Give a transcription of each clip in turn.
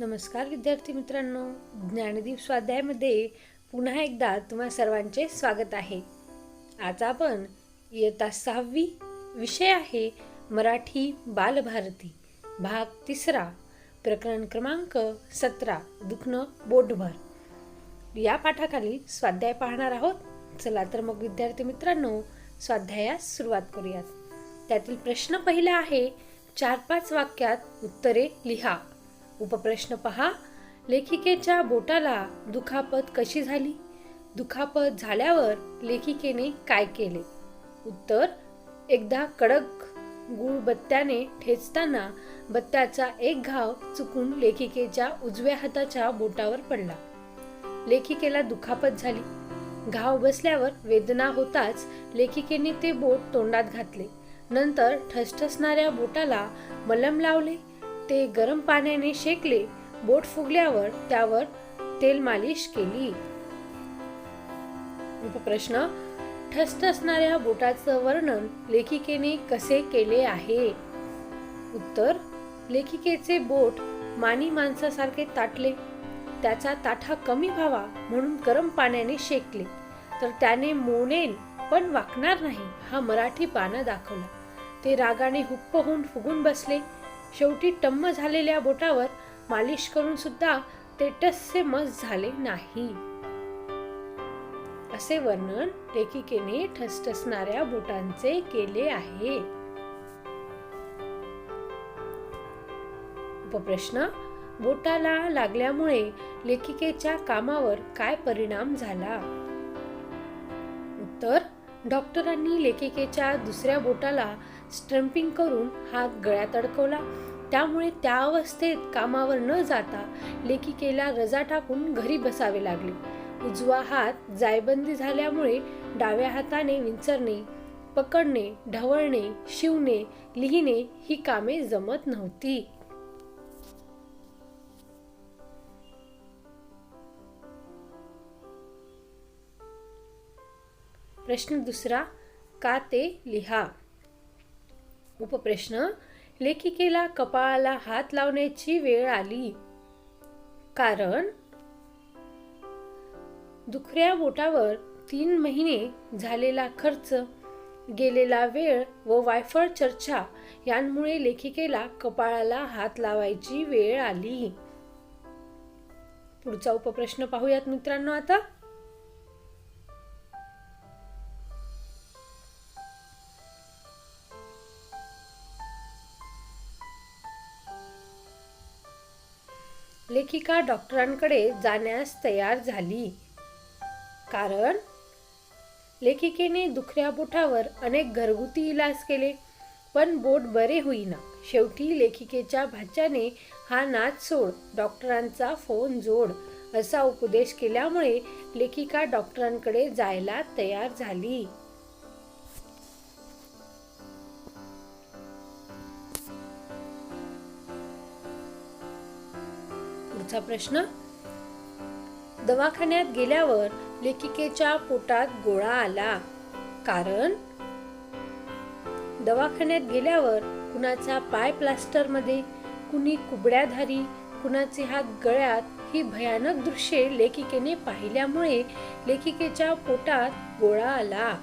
नमस्कार विद्यार्थी मित्रांनो. ज्ञानदीप स्वाध्यायामध्ये पुन्हा एकदा तुम्हा सर्वांचे स्वागत आहे. आज आपण इयत्ता सहावी विषय आहे मराठी बालभारती भाग तिसरा प्रकरण क्रमांक सतरा दुखणं बोटभर. या पाठाखाली स्वाध्याय पाहणार आहोत. चला तर मग विद्यार्थी मित्रांनो स्वाध्यायास सुरुवात करूयात. त्यातील प्रश्न पहिला आहे चार पाच वाक्यात उत्तरे लिहा. उपप्रश्न पहा. लेखिकेच्या बोटाला दुखापत कशी झाली? दुखापत झाल्यावर लेखिकेने काय केले? उत्तर एकदा कडक गुळ बत्त्याने ठेचताना बत्त्याचा एक घाव चुकून लेखिकेच्या उजव्या हाताच्या बोटावर पडला. लेखिकेला दुखापत झाली. घाव बसल्यावर वेदना होताच लेखिकेने ते बोट तोंडात घातले. नंतर ठसठसणाऱ्या बोटाला मलम लावले. ते गरम पाण्याने शेकले बोट फुगल्यावर त्यावर तेल मालिश केली. उपप्रश्न ठसठसणाऱ्या बोटाचं वर्णन लेखिकेने कसे केले आहे? उत्तर लेखिकेचे बोट मानी माणसासारखे ताटले. त्याचा ताठा कमी व्हावा म्हणून गरम पाण्याने शेकले. तर त्याने मोनेल पण वाकणार नाही हा मराठी पानं दाखवला. ते रागाने हुप्प होऊन फुगून बसले. शेवटी टम्म झालेल्या बोटावर मालिश करून सुद्धा ते टस्से मस झाले नाही. असे वर्णन लेखिकेने ठसठसणाऱ्या बोटांचे केले आहे. उपप्रश्न बोटाला लागल्यामुळे लेखिकेच्या कामावर काय परिणाम झाला? उत्तर डॉक्टरांनी लेखिकेच्या दुसऱ्या बोटाला स्ट्रम्पिंग करून हात गळ्यात अडकवला. त्यामुळे त्या अवस्थेत कामावर न जाता लेखिकेला रजा टाकून घरी बसावे लागले. उजवा हात जायबंदी झाल्यामुळे डाव्या हाताने विंचरणे पकडणे ढवळणे शिवणे लिहिणे ही कामे जमत नव्हती. प्रश्न दुसरा का ते लिहा? उपप्रश्न. लेखिकेला कपाळाला हात लावण्याची वेळ आली. कारण दुखऱ्या बोटावर तीन महिने झालेला खर्च गेलेला वेळ व वायफळ चर्चा यांमुळे लेखिकेला कपाळाला हात लावायची वेळ आली. पुढचा उपप्रश्न पाहूयात मित्रांनो आता. लेखिका डॉक्टरांकडे जाण्यास तयार झाली. कारण लेखिकेने दुखऱ्या बोटावर अनेक घरगुती इलाज केले पण बोट बरे होईना. शेवटी लेखिकेच्या भाच्याने हा नाच सोड डॉक्टरांचा फोन जोड असा उपदेश केल्यामुळे लेखिका डॉक्टरांकडे जायला तयार झाली. पुढचा प्रश्न? दवाखान्यात गेल्यावर लेखिकेच्या पोटात गोळा आला. कारण? दवाखान्यात गेल्यावर कुणाचा पाय प्लास्टरमध्ये कुणी कुबड्याधारी कुणाचे हात गळ्यात ही भयानक दृश्ये लेखिकेने पाहिल्यामुळे लेखिकेच्या पोटात गोळा आला.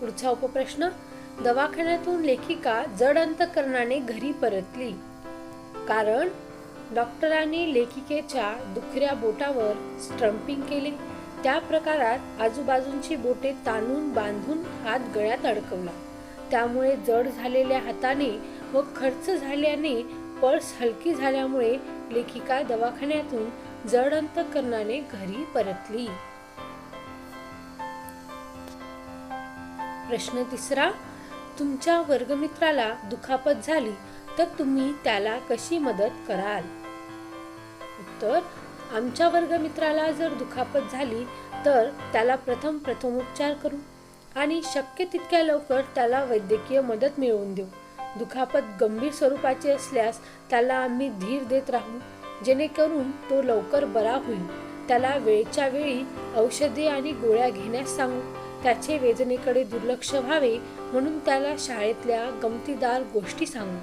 पुढचा उपप्रश्न? दवाखान्यातून लेखिका जड अंतकरणाने घरी परतली. कारण डॉक्टरांनी लेखिकेच्या दुखऱ्या बोटावर स्ट्रम्पिंग केले. त्या प्रकारात आजूबाजूंची बोटे ताणून बांधून हात गळ्यात अडकवला. त्यामुळे जड झालेल्या हाताने व खर्च झाल्याने पर्स हलकी झाल्यामुळे लेखिका दवाखान्यातून जड अंतकरणाने घरी परतली. प्रश्न तिसरा तुमच्या वर्गमित्राला दुखापत झाली तर तुम्ही त्याला कशी मदत कराल? उत्तर आमच्या वर्गमित्राला जर दुखापत झाली तर त्याला प्रथम प्रथमोपचार करू आणि शक्य तितक्या लवकर त्याला वैद्यकीय मदत मिळवून देऊ. दुखापत गंभीर स्वरूपाची असल्यास त्याला आम्ही धीर देत राहू जेणेकरून तो लवकर बरा होईल. त्याला वेळच्या वेळी औषधे आणि गोळ्या घेण्यास सांगू. त्याचे वेदनेकडे दुर्लक्ष व्हावे म्हणून त्याला शाळेतल्या गमतीदार गोष्टी सांगू.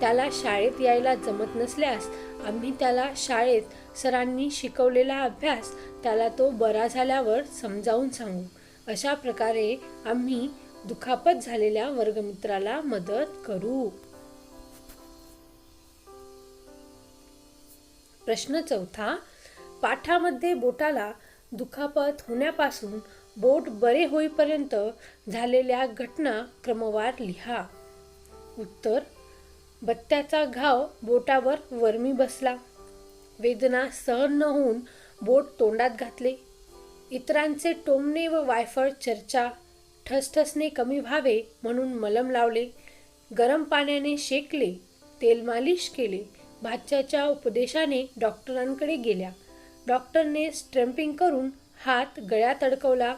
त्याला शाळेत यायला जमत नसल्यास आम्ही त्याला शाळेत सरांनी शिकवलेला अभ्यास त्याला तो बरा झाल्यावर समजावून सांगू. अशा प्रकारे आम्ही दुखापत झालेल्या वर्गमित्राला मदत करू. प्रश्न चौथा. पाठामध्ये बोटाला दुखापत होण्यापासून बोट बरे होईपर्यंत झालेल्या घटना क्रमवार लिहा. उत्तर बत्त्याचा घाव बोटावर वर्मी बसला. वेदना सहन न होऊन बोट तोंडात घातले. इतरांचे टोमणे व वायफळ चर्चा ठसठसणे कमी व्हावे म्हणून मलम लावले. गरम पाण्याने शेकले तेल मालिश केले. भाच्याच्या उपदेशाने डॉक्टरांकडे गेल्या. डॉक्टरने स्ट्रम्पिंग करून हात गळ्यात अडकवला.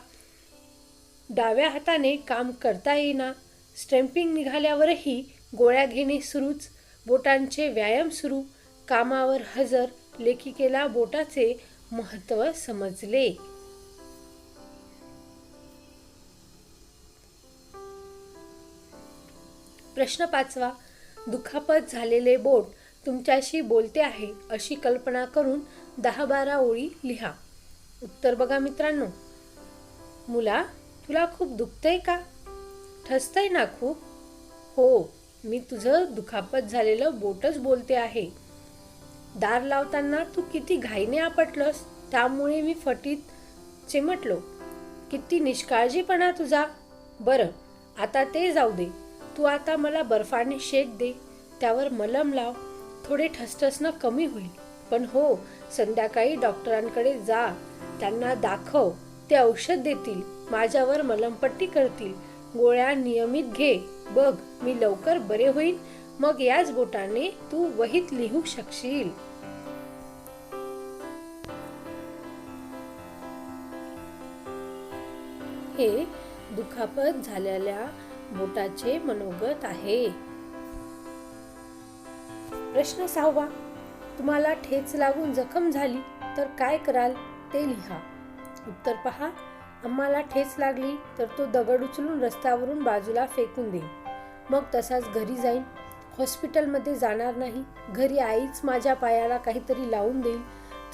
डाव्या हाताने काम करता येईना. स्टॅम्पिंग निघाल्यावरही गोळ्या घेणे सुरूच. बोटांचे व्यायाम सुरू. कामावर हजर लेखिकेला बोटाचे महत्त्व समजले. प्रश्न पाचवा. दुखापत झालेले बोट तुमच्याशी बोलते आहे अशी कल्पना करून दहा बारा ओळी लिहा. उत्तर बघा मित्रांनो. मुला तुला खूप दुखतंय का? ठसतंय ना खूप? हो मी तुझं दुखापत झालेलं बोटच बोलते आहे. दार लावताना तू किती घाईने आपटलंस त्यामुळे मी फटीत चिमटलो. किती निष्काळजीपणा तुझा. बरं आता ते जाऊ दे. तू आता मला बर्फाने शेक दे. त्यावर मलम लाव. थोडे ठसठसणं कमी होईल. पण हो संध्याकाळी डॉक्टरांकडे जा. त्यांना दाखव ते औषध देतील माझ्यावर मलमपट्टी करतील. गोळ्या नियमित घे बघ मी लवकर बरे होईल मग याच बोटाने तू वहीत लिहू शकशील. हे दुखापत झालेल्या बोटाचे मनोगत आहे. प्रश्न सहावा. तुम्हाला ठेच लागून जखम झाली तर काय कराल? ते लिहा. उत्तर पहा. आम्हाला ठेच लागली तर तो दगड उचलून रस्त्यावरून बाजूला फेकून देईल. मग तसाच घरी जाईन. हॉस्पिटलमध्ये जाणार नाही. घरी आईच माझ्या पायाला काहीतरी लावून देईल.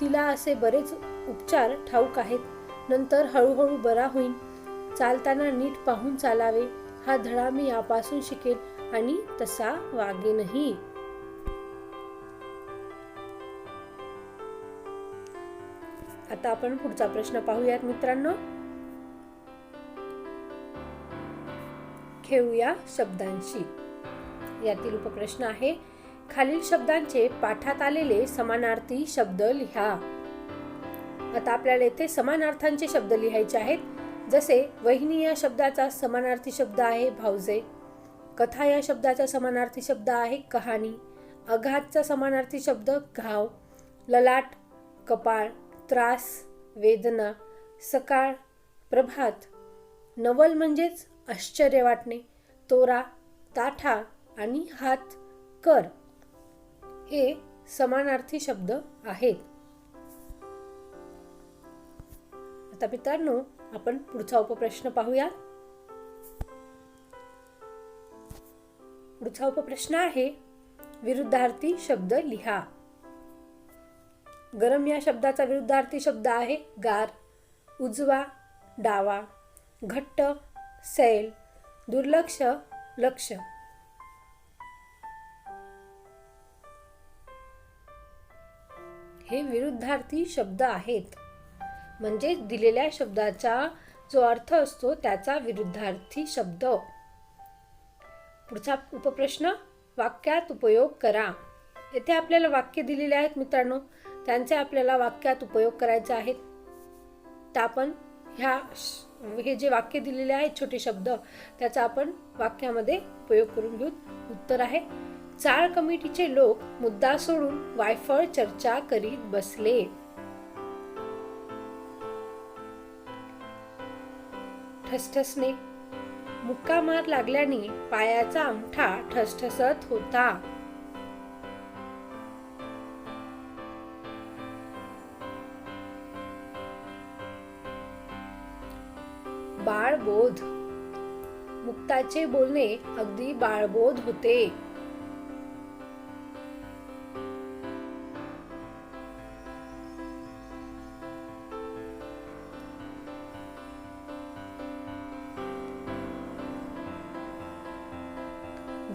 तिला असे बरेच उपचार ठाऊक आहेत. नंतर हळूहळू बरा होईन. चालताना नीट पाहून चालावे. हा धडा मी यापासून शिकेन आणि तसा वागेनही. आता आपण पुढचा प्रश्न पाहूयात मित्रांनो. खेळूया शब्दांशी. यातील उपप्रश्न आहे खालील शब्दांचे पाठात आलेले समानार्थी शब्द लिहा. आता आपल्याला येथे समानार्थांचे शब्द लिहायचे आहेत. जसे वहिनी या शब्दाचा समानार्थी शब्द आहे भावजे कथा या शब्दाचा समानार्थी शब्द आहे कहाणी. अघातचा समानार्थी शब्द घाव. ललाट कपाळ. त्रास वेदना सकाळ प्रभात. नवल म्हणजेच आश्चर्य वाटणे. तोरा ताठा आणि हात कर. हे समानार्थी शब्द आहेत. आता मित्रांनो आपण पुढचा उपप्रश्न पाहूया. पुढचा उपप्रश्न आहे विरुद्धार्थी शब्द लिहा. गरम या शब्दाचा विरुद्धार्थी शब्द आहे गार उजवा डावा घट्ट सैल दुर्लक्ष लक्ष. हे विरुद्धार्थी शब्द आहेत. म्हणजे दिलेल्या शब्दाचा जो अर्थ असतो त्याचा विरुद्धार्थी शब्द. पुढचा उपप्रश्न वाक्यात उपयोग करा. येथे आपल्याला वाक्य दिलेले आहेत मित्रांनो. त्यांचे आपल्याला वाक्यात उपयोग करायचे आहेत. तर आपण ह्या हे जे वाक्य दिलेले आहेत छोटे शब्द त्याचा आपण वाक्यामध्ये उपयोग करून घेऊ उत्तर आहे. चाळ कमिटीचे लोक मुद्दा सोडून वायफळ चर्चा करीत बसले. ठसठसने मुक्का मार लागल्याने पायाचा अंगठा ठसठसत होता. बाळबोध. मुक्ताचे बोलणे अगदी बाळबोध होते.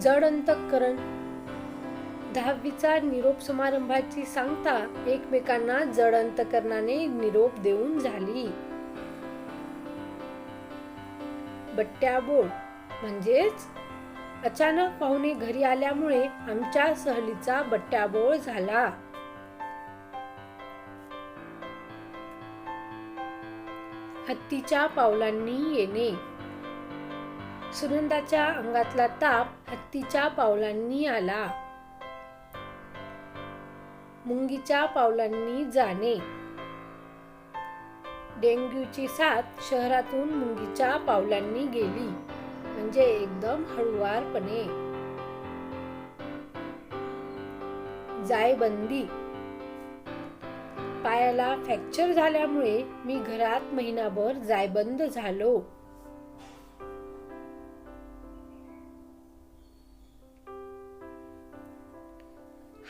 जड अंतकरण. दहावीचा निरोप समारंभाची सांगता एकमेकांना जड अंतकरणाने निरोप देऊन झाली. बट्ट्याबोळ म्हणजेच अचानक पाहुणे घरी आल्यामुळे आमच्या सहलीचा बट्ट्याबोळ झाला. हत्तीच्या पावलांनी येणे. सुनंदाच्या अंगातला ताप हत्तीच्या पावलांनी आला. मुंगीच्या पावलांनी जाणे. डेंग्यूची साथ शहरातून मुंगीच्या पावलांनी गेली. म्हणजे एकदम हळुवारपणे. जायबंदी. पायाला फ्रॅक्चर झाल्यामुळे मी घरात महिनाभर जायबंद झालो.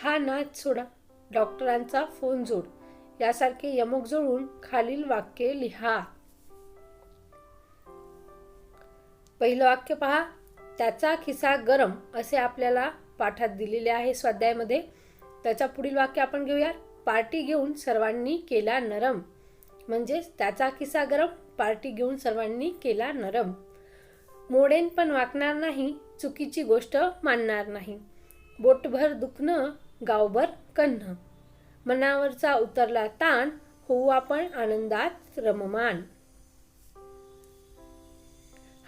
हा नाच सोडा. डॉक्टरांचा फोन जोड. यासारखे यमक जोडून खालील वाक्य लिहा. पहिलं वाक्य पहा त्याचा खिसा गरम असे आपल्याला पाठात दिलेले आहे स्वाध्यायामध्ये. त्याचा पुढील वाक्य आपण घेऊया पार्टी घेऊन सर्वांनी केला नरम. म्हणजेच त्याचा खिसा गरम पार्टी घेऊन सर्वांनी केला नरम. मोडेन पण वाकणार नाही चुकीची गोष्ट मानणार नाही. बोटभर दुखणं गावभर कन्ह. मनावरचा उतरला ताण होऊ आपण आनंदात रममान.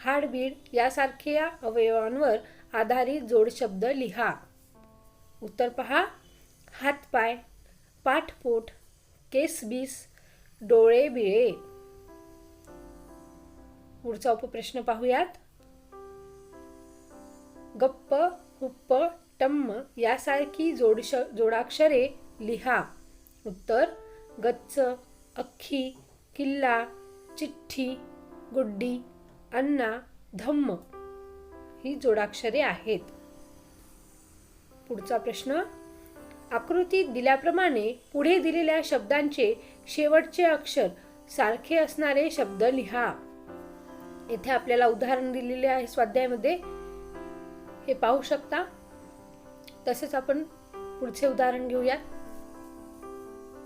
हाडबीड यासारख्या अवयवांवर आधारित जोडशब्द लिहा. उत्तर पहा. हातपाय पाठपोट केसबीस डोळे बिळे. पुढचा उपप्रश्न पाहूयात. गप्प हुप्प टम्म यासारखी जोडश जोडाक्षरे लिहा. उत्तर गच्च अख्खी किल्ला चिठ्ठी गुड्डी अन्ना धम्म. ही जोडाक्षरे आहेत. पुढचा प्रश्न आकृतीत दिल्याप्रमाणे पुढे दिलेल्या शब्दांचे शेवटचे अक्षर सारखे असणारे शब्द लिहा. येथे आपल्याला उदाहरण दिलेले आहे स्वाध्यायामध्ये. हे पाहू शकता. तसेच आपण पुढचे उदाहरण घेऊयात.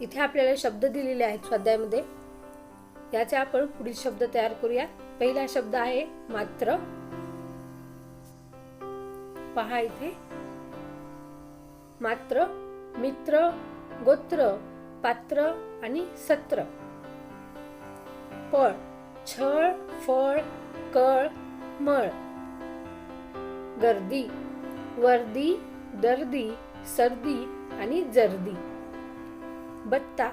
इथे आपल्याला शब्द दिलेले आहेत स्वाध्यायामध्ये. याचे आपण पुढील शब्द तयार करूया. पहिला शब्द आहे मात्र. पहा इथे. मात्र मित्र गोत्र पात्र आणि सत्र. पळ छळ फळ कळ मळ. गर्दी वर्दी दर्दी सर्दी आणि जर्दी. बत्ता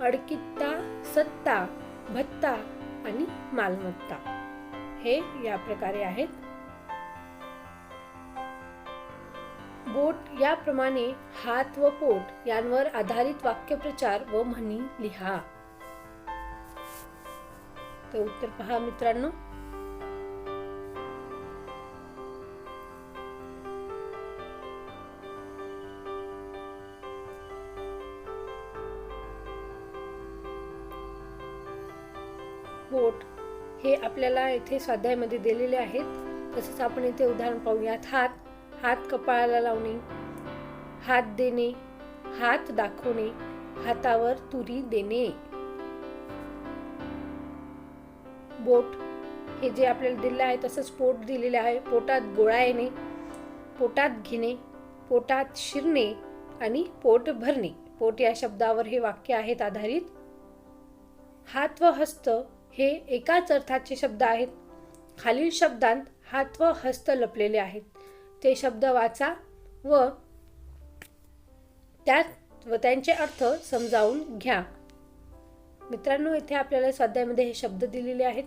अडकित्ता सत्ता भत्ता आणि मालमत्ता. हे या प्रकारे आहेत. बोट याप्रमाणे हात व पोट यांवर आधारित वाक्यप्रचार व म्हणी लिहा. तर उत्तर पहा मित्रांनो. बोट हे आपल्याला येथे स्वाध्यायामध्ये दिलेले आहेत. तसेच आपण इथे उदाहरण पाहूयात. हात हात कपाळाला लावणे हात देणे हात दाखवणे हातावर तुरी देणे. बोट हे जे आपल्याला दिलेलं आहे तसंच पोट दिलेले आहे. पोटात गोळा येणे पोटात घेणे पोटात शिरणे आणि पोट भरणे. पोट या शब्दावर हे वाक्य आहेत आधारित. हात व हस्त हे एकाच अर्थाचे शब्द आहेत. खालील शब्दांत हात व हस्त लपलेले आहेत. ते शब्द वाचा व त्यात व त्यांचे अर्थ समजावून घ्या. मित्रांनो इथे आपल्याला स्वाध्यायामध्ये हे शब्द दिलेले आहेत.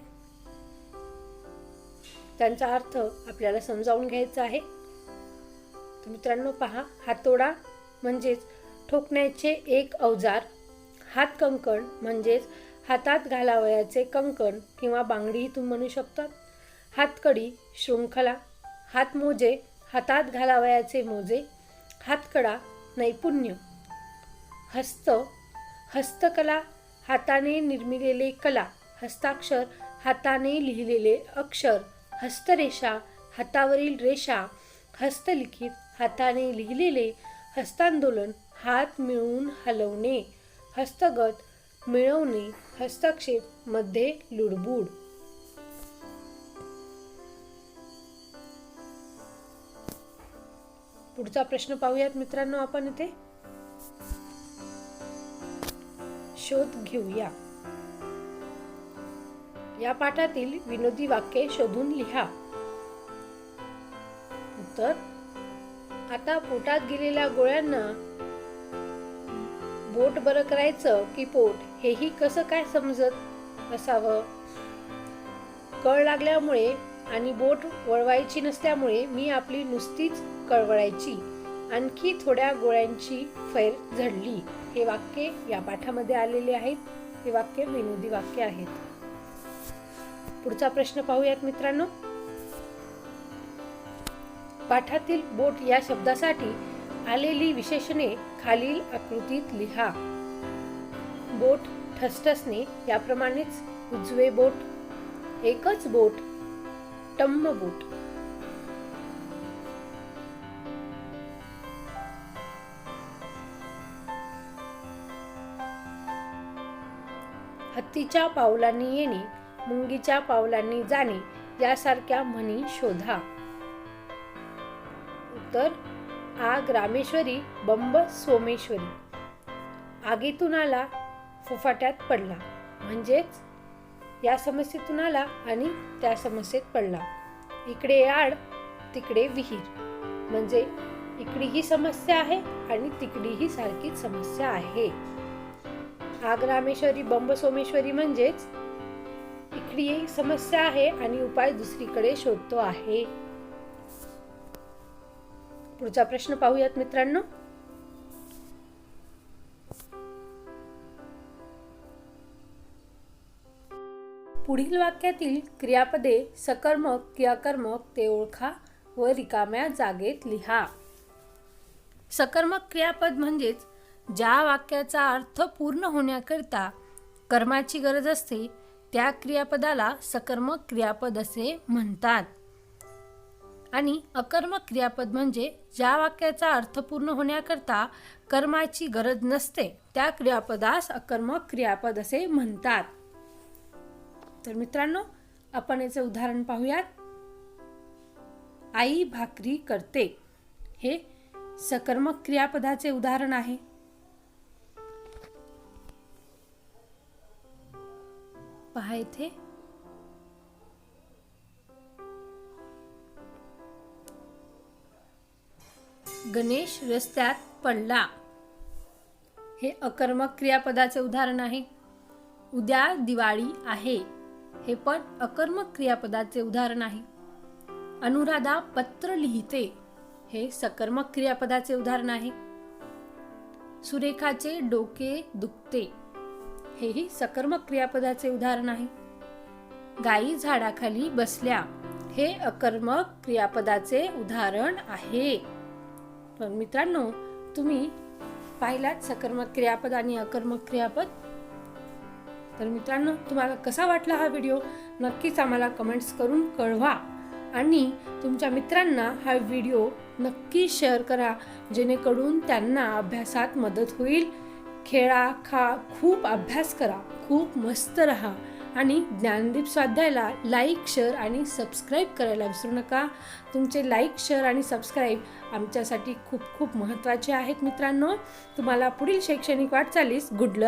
त्यांचा अर्थ आपल्याला समजावून घ्यायचा आहे. मित्रांनो पहा हातोडा म्हणजेच ठोकण्याचे एक अवजार. हात कंकण म्हणजेच हातात घालावयाचे कंकण किंवा बांगडीही तुम्ही म्हणू शकतात. हातकडी शृंखला हातमोजे हातात घालावयाचे मोजे हातकडा नैपुण्य. हस्त हस्तकला हाताने निर्मिलेले कला. हस्ताक्षर हाताने लिहिलेले अक्षर. हस्तरेषा हातावरील रेषा. हस्तलिखित हाताने लिहिलेले हस्तांदोलन हात मिळवून हलवणे. हस्तगत मिळवणे हस्तक्षेपमध्ये लुडबुड. पुढचा प्रश्न पाहूयात मित्रांनो आपण इथे. शोध घेऊया. या पाठातील विनोदी वाक्ये शोधून लिहा. उत्तर आता पोटात गेलेल्या गोळ्यांना बोट बरं करायचं की पोट? हेही कसं काय समजत असावं? कळ लागल्यामुळे आणि बोट वळवायची नसल्यामुळे मी आपली नुसतीच कळवळायची. आणखी थोड्या गोळ्यांची फैर झडली. हे वाक्य या पाठामध्ये आलेले आहेत. हे वाक्य विनोदी वाक्य आहेत. पुढचा प्रश्न पाहूयात मित्रांनो. पाठातील बोट या शब्दासाठी आलेली विशेषणे खालील आकृतीत लिहा. बोट ठसठसणे याप्रमाणेच उजवे बोट एकच बोट टम्म बोट. हत्तीच्या पावलांनी येणे मुंगीच्या पावलांनी जाणे यासारख्या म्हणी शोधा. उत्तर आग रामेश्वरी बंब सोमेश्वरी. आगीतून आला फुफाट्यात पडला. म्हणजेच या समस्येतून आला आणि त्या समस्येत पडला. इकडे आड तिकडे विहीर. म्हणजे इकडे ही समस्या आहे आणि तिकडे ही सारखीच समस्या आहे. आग रामेश्वरी बंब सोमेश्वरी म्हणजेच इकडे समस्या आहे आणि उपाय दुसरीकडे शोधतो आहे. पुढचा प्रश्न पाहूयात मित्रांनो. पुढील वाक्यातील क्रियापदे सकर्मक क्रियाकर्मक ते ओळखा व रिकाम्या जागेत लिहा. सकर्मक क्रियापद म्हणजेच ज्या वाक्याचा अर्थ पूर्ण होण्याकरिता कर्माची गरज असते त्या क्रियापदाला सकर्मक क्रियापद असे म्हणतात. आणि अकर्मक क्रियापद म्हणजे ज्या वाक्याचा अर्थ पूर्ण होण्याकरता कर्माची गरज नसते त्या क्रियापदास अकर्मक क्रियापद असे म्हणतात. तर मित्रांनो आपण याचे उदाहरण पाहूयात. आई भाकरी करते. हे सकर्मक क्रियापदाचे उदाहरण आहे. पहा इथे. गणेश रस्त्यात पडला. हे अकर्मक क्रियापदाचे उदाहरण आहे. उद्या दिवाळी आहे. हे पण अकर्मक क्रियापदाचे उदाहरण आहे. अनुराधा पत्र लिहिते हे सकर्मक क्रियापदाचे उदाहरण आहे. सुरेखाचे डोके दुखते हेही सकर्मक क्रियापदाचे उदाहरण आहे. गायी झाडाखाली बसल्या हे अकर्मक क्रियापदाचे उदाहरण आहे. तर मित्रांनो तुम्ही पाहिलात सकर्मक क्रियापद आणि अकर्मक क्रियापद? तर मित्रांनो तुम्हाला कसा वाटला हा व्हिडिओ नक्कीच आम्हाला कमेंट्स करून कळवा. आणि तुमच्या मित्रांना हा व्हिडिओ नक्की शेअर करा जेणेकरून त्यांना अभ्यासात मदत होईल. खेळा खा खूप अभ्यास करा खूप मस्त राहा. आणि ज्ञानदीप स्वाध्यायला लाईक शेअर आणि सबस्क्राईब करायला विसरू नका. तुमचे लाईक शेअर आणि सबस्क्राईब आमच्यासाठी खूप खूप महत्त्वाचे आहेत मित्रांनो. तुम्हाला पुढील शैक्षणिक वाटचालीस. गुड लक